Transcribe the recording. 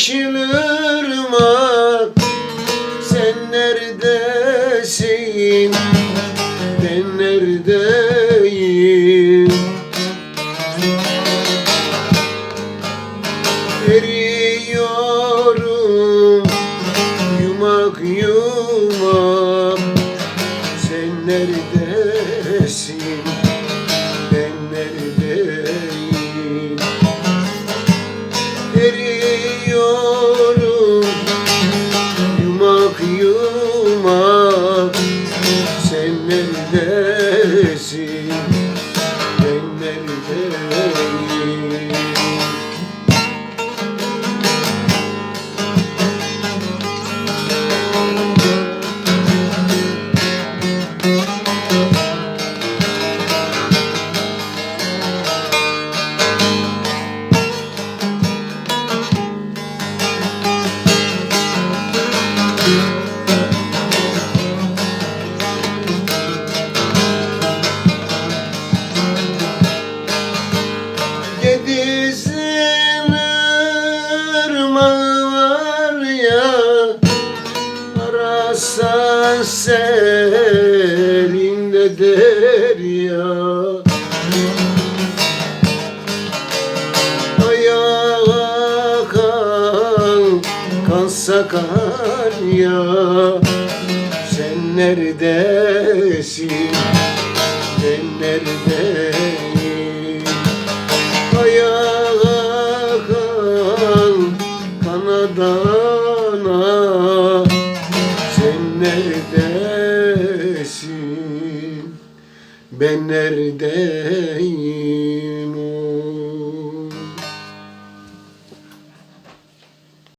Yeşilırmak sen neredesin? Ben neredeyim? Eriyorum yumak yumak. Sen neredesin yumak yumak Sen neredesin? Ben neredeyim Gedizin ırmağı Arasan selinde derya kalsa kar ya. Sen neredesin, ben neredeyim? Ayağa kalk kanadana. Sen neredesin? Ben neredeyim